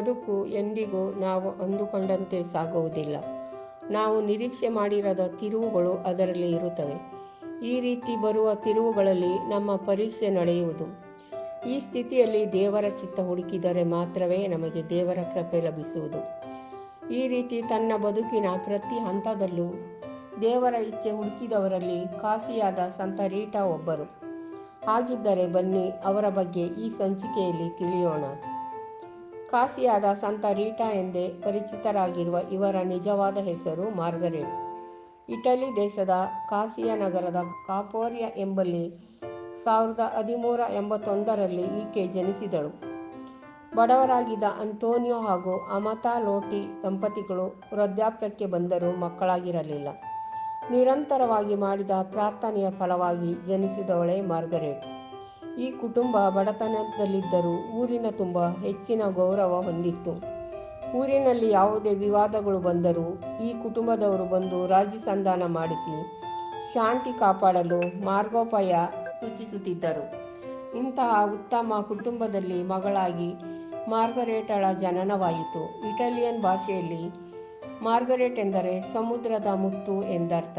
ಬದುಕು ಎಂದಿಗೂ ನಾವು ಅಂದುಕೊಂಡಂತೆ ಸಾಗುವುದಿಲ್ಲ. ನಾವು ನಿರೀಕ್ಷೆ ಮಾಡಿರದ ತಿರುವುಗಳು ಅದರಲ್ಲಿ ಇರುತ್ತವೆ. ಈ ರೀತಿ ಬರುವ ತಿರುವುಗಳಲ್ಲಿ ನಮ್ಮ ಪರೀಕ್ಷೆ ನಡೆಯುವುದು. ಈ ಸ್ಥಿತಿಯಲ್ಲಿ ದೇವರ ಚಿತ್ತ ಹುಡುಕಿದರೆ ಮಾತ್ರವೇ ನಮಗೆ ದೇವರ ಕೃಪೆ ಲಭಿಸುವುದು. ಈ ರೀತಿ ತನ್ನ ಬದುಕಿನ ಪ್ರತಿ ಹಂತದಲ್ಲೂ ದೇವರ ಇಚ್ಛೆ ಹುಡುಕಿದವರಲ್ಲಿ ಕಾಸಿಯಾದ ಸಂತ ರೀಟಾ ಒಬ್ಬರು. ಹಾಗಿದ್ದರೆ ಬನ್ನಿ ಅವರ ಬಗ್ಗೆ ಈ ಸಂಚಿಕೆಯಲ್ಲಿ ತಿಳಿಯೋಣ. ಕಾಸಿಯಾದ ಸಂತ ರೀಟಾ ಎಂದೇ ಪರಿಚಿತರಾಗಿರುವ ಇವರ ನಿಜವಾದ ಹೆಸರು ಮಾರ್ಗರೇಟ್. ಇಟಲಿ ದೇಶದ ಕಾಸಿಯಾ ನಗರದ ಕಾಪೋರಿಯಾ ಎಂಬಲ್ಲಿ ಸಾವಿರದ ಹದಿಮೂರ ಎಂಬತ್ತೊಂದರಲ್ಲಿ ಈಕೆ ಜನಿಸಿದಳು. ಬಡವರಾಗಿದ್ದ ಅಂತೋನಿಯೋ ಹಾಗೂ ಅಮತಾ ಲೋಟಿ ದಂಪತಿಗಳು ವೃದ್ಧಾಪ್ಯಕ್ಕೆ ಬಂದರೂ ಮಕ್ಕಳಾಗಿರಲಿಲ್ಲ. ನಿರಂತರವಾಗಿ ಮಾಡಿದ ಪ್ರಾರ್ಥನೆಯ ಫಲವಾಗಿ ಜನಿಸಿದವಳೇ ಮಾರ್ಗರೆಟ್. ಈ ಕುಟುಂಬ ಬಡತನದಲ್ಲಿದ್ದರೂ ಊರಿನ ತುಂಬ ಹೆಚ್ಚಿನ ಗೌರವ ಹೊಂದಿತ್ತು. ಊರಿನಲ್ಲಿ ಯಾವುದೇ ವಿವಾದಗಳು ಬಂದರೂ ಈ ಕುಟುಂಬದವರು ಬಂದು ರಾಜಿ ಸಂಧಾನ ಮಾಡಿಸಿ ಶಾಂತಿ ಕಾಪಾಡಲು ಮಾರ್ಗೋಪಾಯ ಸೂಚಿಸುತ್ತಿದ್ದರು. ಇಂತಹ ಉತ್ತಮ ಕುಟುಂಬದಲ್ಲಿ ಮಗಳಾಗಿ ಮಾರ್ಗರೇಟಳ ಜನನವಾಯಿತು. ಇಟಾಲಿಯನ್ ಭಾಷೆಯಲ್ಲಿ ಮಾರ್ಗರೇಟ್ ಎಂದರೆ ಸಮುದ್ರದ ಮುತ್ತು ಎಂದರ್ಥ.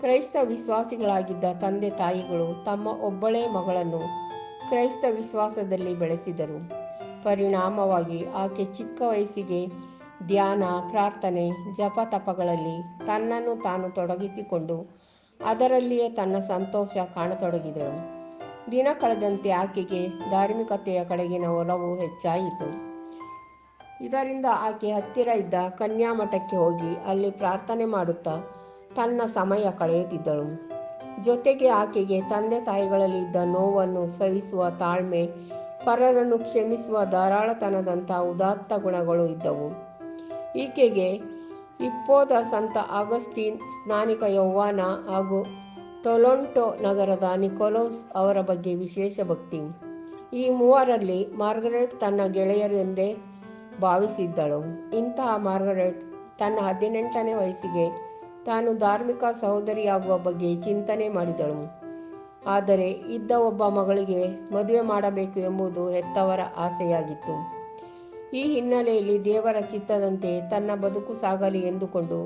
ಕ್ರೈಸ್ತ ವಿಶ್ವಾಸಿಗಳಾಗಿದ್ದ ತಂದೆ ತಾಯಿಗಳು ತಮ್ಮ ಒಬ್ಬಳೇ ಮಗಳನ್ನು ಕ್ರೈಸ್ತ ವಿಶ್ವಾಸದಲ್ಲಿ ಬೆಳೆಸಿದರು. ಪರಿಣಾಮವಾಗಿ ಆಕೆ ಚಿಕ್ಕ ವಯಸ್ಸಿಗೆ ಧ್ಯಾನ, ಪ್ರಾರ್ಥನೆ ಜಪ ತಪಗಳಲ್ಲಿ ತನ್ನನ್ನು ತಾನು ತೊಡಗಿಸಿಕೊಂಡು ಅದರಲ್ಲಿಯೇ ತನ್ನ ಸಂತೋಷ ಕಾಣತೊಡಗಿದಳು. ದಿನ ಕಳೆದಂತೆ ಆಕೆಗೆ ಧಾರ್ಮಿಕತೆಯ ಕಡೆಗಿನ ಒಲವು ಹೆಚ್ಚಾಯಿತು. ಇದರಿಂದ ಆಕೆ ಹತ್ತಿರ ಇದ್ದ ಕನ್ಯಾಮಠಕ್ಕೆ ಹೋಗಿ ಅಲ್ಲಿ ಪ್ರಾರ್ಥನೆ ಮಾಡುತ್ತಾ ತನ್ನ ಸಮಯ ಕಳೆಯುತ್ತಿದ್ದಳು. ಜೊತೆಗೆ ಆಕೆಗೆ ತಂದೆ ತಾಯಿಗಳಲ್ಲಿ ಇದ್ದ ನೋವನ್ನು ಸಹಿಸುವ ತಾಳ್ಮೆ, ಪರರನ್ನು ಕ್ಷಮಿಸುವ ಧಾರಾಳತನದಂಥ ಉದಾತ್ತ ಗುಣಗಳು ಇದ್ದವು. ಈಕೆಗೆ ಇಪ್ಪೋದ ಸಂತ ಆಗಸ್ಟೀನ್ ಸ್ನಾನಿಕ ಯೌವಾನ ಹಾಗೂ ಟೊಲೊಂಟೊ ನಗರದ ನಿಕೋಲೋಸ್ ಅವರ ಬಗ್ಗೆ ವಿಶೇಷ ಭಕ್ತಿ. ಈ ಮೂವರಲ್ಲಿ ಮಾರ್ಗರೆಟ್ ತನ್ನ ಗೆಳೆಯರು ಎಂದೇ ಭಾವಿಸಿದ್ದಳು. ಇಂತಹ ಮಾರ್ಗರೆಟ್ ತನ್ನ ಹದಿನೆಂಟನೇ ವಯಸ್ಸಿಗೆ ತಾನು ಧಾರ್ಮಿಕ ಸಹೋದರಿಯಾಗುವ ಬಗ್ಗೆ ಚಿಂತನೆ ಮಾಡಿದಳು. ಆದರೆ ಇದ್ದ ಒಬ್ಬ ಮಗಳಿಗೆ ಮದುವೆ ಮಾಡಬೇಕು ಎಂಬುದು ಹೆತ್ತವರ ಆಸೆಯಾಗಿತ್ತು. ಈ ಹಿನ್ನೆಲೆಯಲ್ಲಿ ದೇವರ ಚಿತ್ತದಂತೆ ತನ್ನ ಬದುಕು ಸಾಗಲಿ ಎಂದುಕೊಂಡು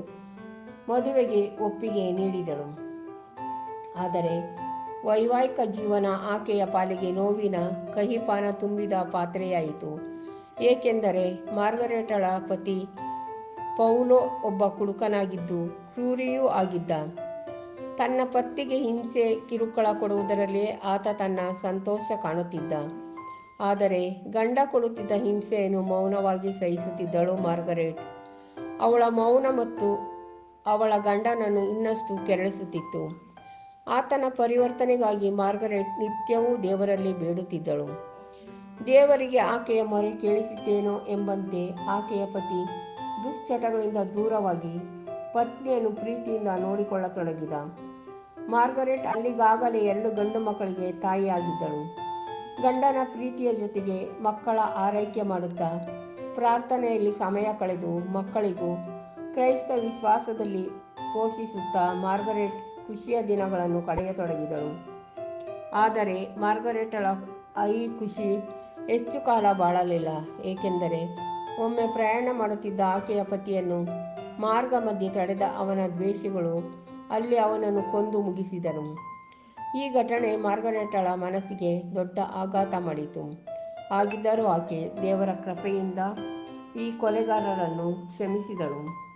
ಮದುವೆಗೆ ಒಪ್ಪಿಗೆ ನೀಡಿದಳು. ಆದರೆ ವೈವಾಹಿಕ ಜೀವನ ಆಕೆಯ ಪಾಲಿಗೆ ನೋವಿನ ಕಹಿಪಾನ ತುಂಬಿದ ಪಾತ್ರೆಯಾಯಿತು. ಏಕೆಂದರೆ ಮಾರ್ಗರೇಟಳ ಪತಿ ಪೌಲೋ ಒಬ್ಬ ಕುಡುಕನಾಗಿದ್ದು ಕ್ರೂರಿಯೂ ಆಗಿದ್ದ. ತನ್ನ ಪತ್ತಿಗೆ ಹಿಂಸೆ ಕಿರುಕುಳ ಕೊಡುವುದರಲ್ಲಿ ಆತ ತನ್ನ ಸಂತೋಷ ಕಾಣುತ್ತಿದ್ದ. ಆದರೆ ಗಂಡ ಕೊಡುತ್ತಿದ್ದ ಹಿಂಸೆಯನ್ನು ಮೌನವಾಗಿ ಸಹಿಸುತ್ತಿದ್ದಳು ಮಾರ್ಗರೇಟ್. ಅವಳ ಮೌನ ಮತ್ತು ಅವಳ ಗಂಡನನ್ನು ಇನ್ನಷ್ಟು ಕೆರಳಿಸುತ್ತಿತ್ತು. ಆತನ ಪರಿವರ್ತನೆಗಾಗಿ ಮಾರ್ಗರೇಟ್ ನಿತ್ಯವೂ ದೇವರಲ್ಲಿ ಬೇಡುತ್ತಿದ್ದಳು. ದೇವರಿಗೆ ಆಕೆಯ ಮೊರೆ ಕೇಳಿಸಿದ್ದೇನೋ ಎಂಬಂತೆ ಆಕೆಯ ಪತಿ ದುಶ್ಚಟಗಳಿಂದ ದೂರವಾಗಿ ಪತ್ನಿಯನ್ನು ಪ್ರೀತಿಯಿಂದ ನೋಡಿಕೊಳ್ಳತೊಡಗಿದ. ಮಾರ್ಗರೆಟ್ ಅಲ್ಲಿಗಾಗಲೇ ಎರಡು ಗಂಡು ಮಕ್ಕಳಿಗೆ ತಾಯಿಯಾಗಿದ್ದಳು. ಗಂಡನ ಪ್ರೀತಿಯ ಜೊತೆಗೆ ಮಕ್ಕಳ ಆರೈಕೆ ಮಾಡುತ್ತಾ ಪ್ರಾರ್ಥನೆಯಲ್ಲಿ ಸಮಯ ಕಳೆದು ಮಕ್ಕಳಿಗೂ ಕ್ರೈಸ್ತ ವಿಶ್ವಾಸದಲ್ಲಿ ಪೋಷಿಸುತ್ತಾ ಮಾರ್ಗರೆಟ್ ಖುಷಿಯ ದಿನಗಳನ್ನು ಕಳೆಯತೊಡಗಿದಳು. ಆದರೆ ಮಾರ್ಗರೆಟಳ ಈ ಖುಷಿ ಹೆಚ್ಚು ಕಾಲ ಬಾಳಲಿಲ್ಲ, ಏಕೆಂದರೆ ಒಮ್ಮೆ ಪ್ರಯಾಣ ಮಾಡುತ್ತಿದ್ದ ಆಕೆಯ ಪತಿಯನ್ನು ಮಾರ್ಗ ಮಧ್ಯೆ ತಡೆದ ಅವನ ದ್ವೇಷಿಗಳು, ಅಲ್ಲಿ ಅವನನ್ನು ಕೊಂದು ಮುಗಿಸಿದರು. ಈ ಘಟನೆ ಮಾರ್ಗರೆಟಳ ಮನಸ್ಸಿಗೆ ದೊಡ್ಡ ಆಘಾತ ಮಾಡಿತು. ಆಗಿದ್ದರೂ ಆಕೆ ದೇವರ ಕೃಪೆಯಿಂದ ಈ ಕೊಲೆಗಾರರನ್ನು ಕ್ಷಮಿಸಿದಳು.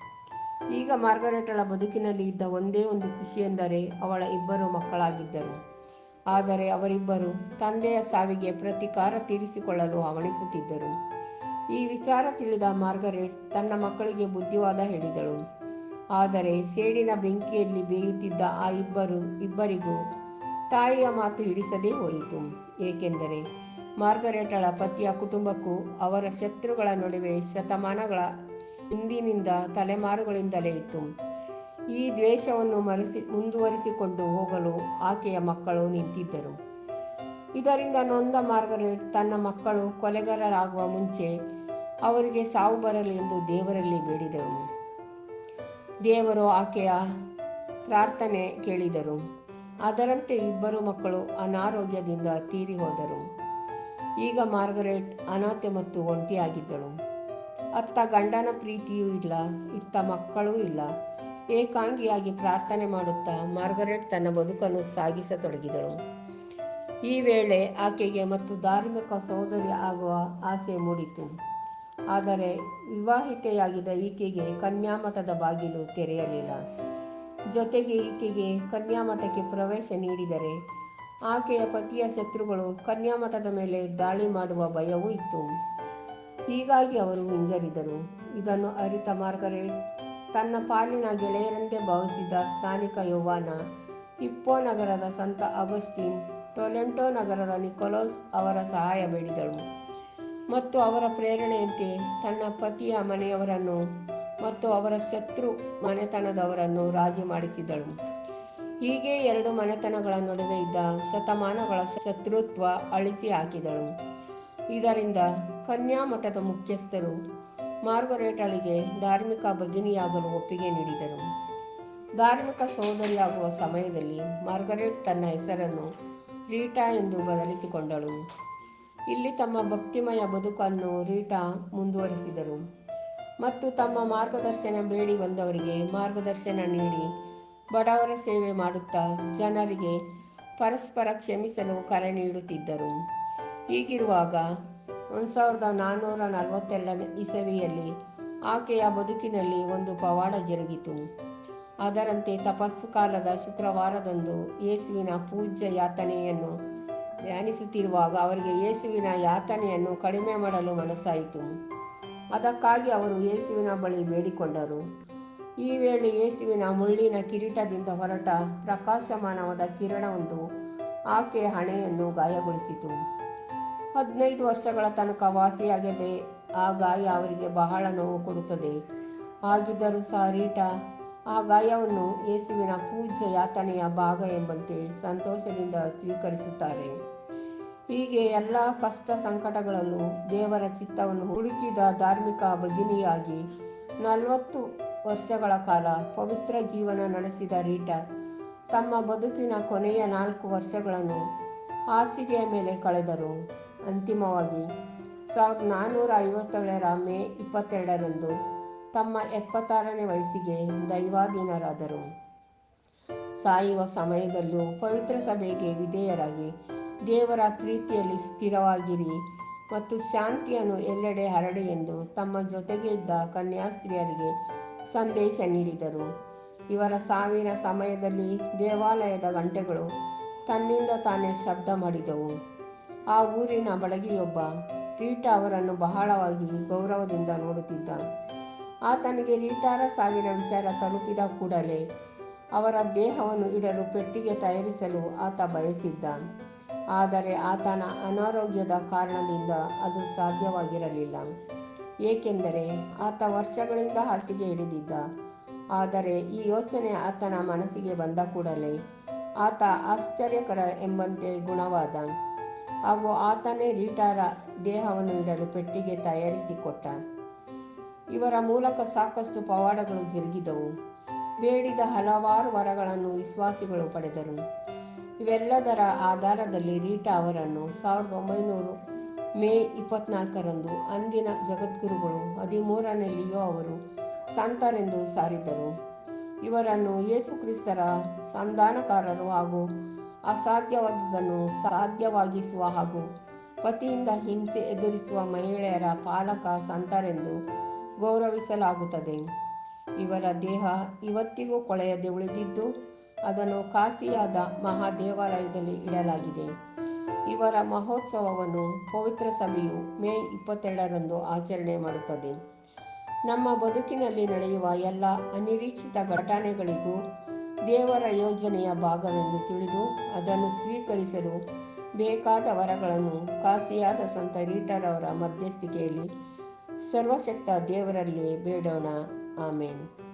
ಈಗ ಮಾರ್ಗರೆಟಳ ಬದುಕಿನಲ್ಲಿ ಇದ್ದ ಒಂದೇ ಒಂದು ಖುಷಿಯೆಂದರೆ ಅವಳ ಇಬ್ಬರು ಮಕ್ಕಳಾಗಿದ್ದರು. ಆದರೆ ಅವರಿಬ್ಬರು ತಂದೆಯ ಸಾವಿಗೆ ಪ್ರತಿಕಾರ ತೀರಿಸಿಕೊಳ್ಳಲು ಹವಣಿಸುತ್ತಿದ್ದರು ಈ ವಿಚಾರ ತಿಳಿದ ಮಾರ್ಗರೇಟ್ ತನ್ನ ಮಕ್ಕಳಿಗೆ ಬುದ್ಧಿವಾದ ಹೇಳಿದಳು. ಆದರೆ ಸೇಡಿನ ಬೆಂಕಿಯಲ್ಲಿ ಬೇಯುತ್ತಿದ್ದ ಆ ಇಬ್ಬರು, ಇಬ್ಬರಿಗೂ ತಾಯಿಯ ಮಾತು ಹಿಡಿಸದೇ ಹೋಯಿತು. ಏಕೆಂದರೆ ಮಾರ್ಗರೇಟಳ ಪತಿಯ ಕುಟುಂಬಕ್ಕೂ ಅವರ ಶತ್ರುಗಳ ನಡುವೆ ಶತಮಾನಗಳ ಹಿಂದಿನಿಂದ ತಲೆಮಾರುಗಳಿಂದಲೇ ಇತ್ತು. ಈ ದ್ವೇಷವನ್ನು ಮರೆಸಿ, ಮುಂದುವರಿಸಿಕೊಂಡು ಹೋಗಲು ಆಕೆಯ ಮಕ್ಕಳು ನಿಂತಿದ್ದರು. ಇದರಿಂದ ನೊಂದ ಮಾರ್ಗರೇಟ್ ತನ್ನ ಮಕ್ಕಳು ಕೊಲೆಗಾರರಾಗುವ ಮುಂಚೆ ಅವರಿಗೆ ಸಾವು ಬರಲಿ ಎಂದು ದೇವರಲ್ಲಿ ಬೇಡಿದಳು ದೇವರು ಆಕೆಯ ಪ್ರಾರ್ಥನೆ ಕೇಳಿದರು. ಅದರಂತೆ ಇಬ್ಬರು ಮಕ್ಕಳು ಅನಾರೋಗ್ಯದಿಂದ ತೀರಿ ಹೋದರು. ಈಗ ಮಾರ್ಗರೇಟ್ ಅನಾಥೆ ಮತ್ತು ಒಂಟಿಯಾಗಿದ್ದಳು. ಅತ್ತ ಗಂಡನ ಪ್ರೀತಿಯೂ ಇಲ್ಲ, ಇತ್ತ ಮಕ್ಕಳೂ ಇಲ್ಲ. ಏಕಾಂಗಿಯಾಗಿ ಪ್ರಾರ್ಥನೆ ಮಾಡುತ್ತಾ ಮಾರ್ಗರೇಟ್ ತನ್ನ ಬದುಕನ್ನು ಸಾಗಿಸತೊಡಗಿದಳು. ಈ ವೇಳೆ ಆಕೆಗೆ ಮತ್ತು ಧಾರ್ಮಿಕ ಸಹೋದರಿ ಆಗುವ ಆಸೆ ಮೂಡಿತು. ಆದರೆ ವಿವಾಹಿತೆಯಾಗಿದ್ದ ಈಕೆಗೆ ಕನ್ಯಾಮಠದ ಬಾಗಿಲು ತೆರೆಯಲಿಲ್ಲ. ಜೊತೆಗೆ ಈಕೆಗೆ ಕನ್ಯಾಮಠಕ್ಕೆ ಪ್ರವೇಶ ನೀಡಿದರೆ ಆಕೆಯ ಪತಿಯ ಶತ್ರುಗಳು ಕನ್ಯಾಮಠದ ಮೇಲೆ ದಾಳಿ ಮಾಡುವ ಭಯವೂ ಇತ್ತು. ಹೀಗಾಗಿ ಅವರು ಹಿಂಜರಿದರು. ಇದನ್ನು ಅರಿತ ಮಾರ್ಗರೇಟ್ ತನ್ನ ಪಾಲಿನ ಗೆಳೆಯರಂತೆ ಭಾವಿಸಿದ ಸ್ಥಾನಿಕ ಯೌವಾನ ಹಿಪ್ಪೋ ನಗರದ ಸಂತ ಅಗಸ್ಟಿನ್ ಟೊಲೆಂಟೋ ನಗರದ ನಿಕೋಲೋಸ್ ಅವರ ಸಹಾಯ ಬೇಡಿದಳು. ಮತ್ತು ಅವರ ಪ್ರೇರಣೆಯಂತೆ ತನ್ನ ಪತಿಯ ಮನೆಯವರನ್ನು ಮತ್ತು ಅವರ ಶತ್ರು ಮನೆತನದವರನ್ನು ರಾಜಿ ಮಾಡಿಸಿದಳು. ಹೀಗೆ ಎರಡು ಮನೆತನಗಳ ನಡುವೆ ಇದ್ದ ಶತಮಾನಗಳ ಶತ್ರುತ್ವ ಅಳಿಸಿ ಹಾಕಿದಳು. ಇದರಿಂದ ಕನ್ಯಾ ಮಠದ ಮುಖ್ಯಸ್ಥರು ಮಾರ್ಗರೇಟಳಿಗೆ ಧಾರ್ಮಿಕ ಭಗಿನಿಯಾಗಲು ಒಪ್ಪಿಗೆ ನೀಡಿದರು. ಧಾರ್ಮಿಕ ಸಹೋದರಿಯಾಗುವ ಸಮಯದಲ್ಲಿ ಮಾರ್ಗರೇಟ್ ತನ್ನ ಹೆಸರನ್ನು ರೀಟಾ ಎಂದು ಬದಲಿಸಿಕೊಂಡಳು. ಇಲ್ಲಿ ತಮ್ಮ ಭಕ್ತಿಮಯ ಬದುಕನ್ನು ರೀಟಾ ಮುಂದುವರಿಸಿದರು. ಮತ್ತು ತಮ್ಮ ಮಾರ್ಗದರ್ಶನ ಬೇಡಿ ಬಂದವರಿಗೆ ಮಾರ್ಗದರ್ಶನ ನೀಡಿ ಬಡವರ ಸೇವೆ ಮಾಡುತ್ತಾ ಜನರಿಗೆ ಪರಸ್ಪರ ಕ್ಷಮಿಸಲು ಕರೆ ನೀಡುತ್ತಿದ್ದರು. ಹೀಗಿರುವಾಗ ಒಂದು ಸಾವಿರದ ನಾನ್ನೂರ ನಲವತ್ತೆರಡನೇ ಇಸವಿಯಲ್ಲಿ ಆಕೆಯ ಬದುಕಿನಲ್ಲಿ ಒಂದು ಪವಾಡ ಜರುಗಿತು. ಅದರಂತೆ ತಪಸ್ಸು ಕಾಲದ ಶುಕ್ರವಾರದಂದು ಯೇಸುವಿನ ಪೂಜ್ಯ ಯಾತನೆಯನ್ನು ಧ್ಯಾನಿಸುತ್ತಿರುವಾಗ ಅವರಿಗೆ ಯೇಸುವಿನ ಯಾತನೆಯನ್ನು ಕಡಿಮೆ ಮಾಡಲು ಮನಸ್ಸಾಯಿತು. ಅದಕ್ಕಾಗಿ ಅವರು ಯೇಸುವಿನ ಬಳಿ ಬೇಡಿಕೊಂಡರು. ಈ ವೇಳೆ ಯೇಸುವಿನ ಮುಳ್ಳಿನ ಕಿರೀಟದಿಂದ ಹೊರಟ ಪ್ರಕಾಶಮಾನವಾದ ಕಿರಣವೊಂದು ಆಕೆ ಹಣೆಯನ್ನು ಗಾಯಗೊಳಿಸಿತು. ಹದಿನೈದು ವರ್ಷಗಳ ತನಕ ವಾಸಿಯಾಗದೆ ಆ ಗಾಯ ಅವರಿಗೆ ಬಹಳ ನೋವು ಕೊಡುತ್ತದೆ. ಹಾಗಿದ್ದರೂ ಸಹ ರೀಟಾ, ಆ ಗಾಯವನ್ನು ಯೇಸುವಿನ ಪೂಜ್ಯ ಯಾತನೆಯ ಭಾಗ ಎಂಬಂತೆ ಸಂತೋಷದಿಂದ ಸ್ವೀಕರಿಸುತ್ತಾರೆ. ಹೀಗೆ ಎಲ್ಲ ಕಷ್ಟ ಸಂಕಟಗಳಲ್ಲೂ ದೇವರ ಚಿತ್ತವನ್ನು ಹುಡುಕಿದ ಧಾರ್ಮಿಕ ಭಗಿನಿಯಾಗಿ ನಲವತ್ತು ವರ್ಷಗಳ ಕಾಲ ಪವಿತ್ರ ಜೀವನ ನಡೆಸಿದ ರೀಟಾ, ತಮ್ಮ ಬದುಕಿನ ಕೊನೆಯ ನಾಲ್ಕು ವರ್ಷಗಳನ್ನು ಹಾಸಿಗೆಯ ಮೇಲೆ ಕಳೆದರು. ಅಂತಿಮವಾಗಿ, ಸಾವಿರದ ನಾನ್ನೂರ ಐವತ್ತೇಳರ ಮೇ ಇಪ್ಪತ್ತೆರಡರಂದು ತಮ್ಮ ಎಪ್ಪತ್ತಾರನೇ ವಯಸ್ಸಿಗೆ ದೈವಾಧೀನರಾದರು. ಸಾಯುವ ಸಮಯದಲ್ಲೂ ಪವಿತ್ರ ಸಭೆಗೆ ವಿಧೇಯರಾಗಿ ದೇವರ ಪ್ರೀತಿಯಲ್ಲಿ ಸ್ಥಿರವಾಗಿರಿ ಮತ್ತು ಶಾಂತಿಯನ್ನು ಎಲ್ಲೆಡೆ ಹರಡಿ ಎಂದು ತಮ್ಮ ಜೊತೆಗೆ ಇದ್ದ ಕನ್ಯಾಸ್ತ್ರೀಯರಿಗೆ ಸಂದೇಶ ನೀಡಿದರು. ಇವರ ಸಾವಿನ ಸಮಯದಲ್ಲಿ ದೇವಾಲಯದ ಗಂಟೆಗಳು ತನ್ನಿಂದ ತಾನೇ ಶಬ್ದ ಮಾಡಿದವು. ಆ ಊರಿನ ಬಡಗಿಯೊಬ್ಬ ರೀಟಾ ಅವರನ್ನು ಬಹಳವಾಗಿ ಗೌರವದಿಂದ ನೋಡುತ್ತಿದ್ದ. ಆತನಿಗೆ ರೀಟಾರ ಸಾವಿನ ವಿಚಾರ ತಲುಪಿದ ಕೂಡಲೇ ಅವರ ದೇಹವನ್ನು ಇಡಲು ಪೆಟ್ಟಿಗೆ ತಯಾರಿಸಲು ಆತ ಬಯಸಿದ್ದ. ಆದರೆ ಆತನ ಅನಾರೋಗ್ಯದ ಕಾರಣದಿಂದ ಅದು ಸಾಧ್ಯವಾಗಿರಲಿಲ್ಲ. ಏಕೆಂದರೆ ಆತ ವರ್ಷಗಳಿಂದ ಹಾಸಿಗೆ ಹಿಡಿದಿದ್ದ. ಆದರೆ ಈ ಯೋಚನೆ ಆತನ ಮನಸ್ಸಿಗೆ ಬಂದ ಕೂಡಲೇ ಆತ ಆಶ್ಚರ್ಯಕರ ಎಂಬಂತೆ ಗುಣವಾದ. ಹಾಗೂ ಆತನೇ ರೀಟಾರ ದೇಹವನ್ನು ಇಡಲು ಪೆಟ್ಟಿಗೆ ತಯಾರಿಸಿಕೊಟ್ಟ. ಇವರ ಮೂಲಕ ಸಾಕಷ್ಟು ಪವಾಡಗಳು ಜರುಗಿದವು. ಬೇಡಿದ ಹಲವಾರು ವರಗಳನ್ನು ವಿಶ್ವಾಸಿಗಳು ಪಡೆದರು. ಇವೆಲ್ಲದರ ಆಧಾರದಲ್ಲಿ ರೀಟಾ ಅವರನ್ನು ಸಾವಿರದ ಒಂಬೈನೂರು ಮೇ ಇಪ್ಪತ್ನಾಲ್ಕರಂದು ಅಂದಿನ ಜಗದ್ಗುರುಗಳು ಹದಿಮೂರನೇ ಲಿಯೋ ಅವರು ಸಂತರೆಂದು ಸಾರಿದರು. ಇವರನ್ನು ಯೇಸುಕ್ರಿಸ್ತರ ಸಂಧಾನಕಾರರು ಹಾಗೂ ಅಸಾಧ್ಯವಾದದನ್ನು ಸಾಧ್ಯವಾಗಿಸುವ ಹಾಗೂ ಪತಿಯಿಂದ ಹಿಂಸೆ ಎದುರಿಸುವ ಮಹಿಳೆಯರ ಪಾಲಕ ಸಂತರೆಂದು ಗೌರವಿಸಲಾಗುತ್ತದೆ. ಇವರ ದೇಹ ಇವತ್ತಿಗೂ ಕೊಳೆಯದೆ ಉಳಿದಿದ್ದು ಅದನ್ನು ಕಾಸಿಯಾದ ಮಹಾದೇವಾಲಯದಲ್ಲಿ ಇಡಲಾಗಿದೆ. ಇವರ ಮಹೋತ್ಸವವನ್ನು ಪವಿತ್ರ ಸಭೆಯು ಮೇ ಇಪ್ಪತ್ತೆರಡರಂದು ಆಚರಣೆ ಮಾಡುತ್ತದೆ. ನಮ್ಮ ಬದುಕಿನಲ್ಲಿ ನಡೆಯುವ ಎಲ್ಲ ಅನಿರೀಕ್ಷಿತ ಘಟನೆಗಳಿಗೂ ದೇವರ ಯೋಜನೆಯ ಭಾಗವೆಂದು ತಿಳಿದು ಅದನ್ನು ಸ್ವೀಕರಿಸಲು ಬೇಕಾದ ವರಗಳನ್ನು ಕಾಸಿಯಾದ ಸಂತ ರೀಟರವರ ಮಧ್ಯಸ್ಥಿಕೆಯಲ್ಲಿ ಸರ್ವಶಕ್ತ ದೇವರಲ್ಲಿ ಬೇಡೋಣ. ಆಮೇನ್.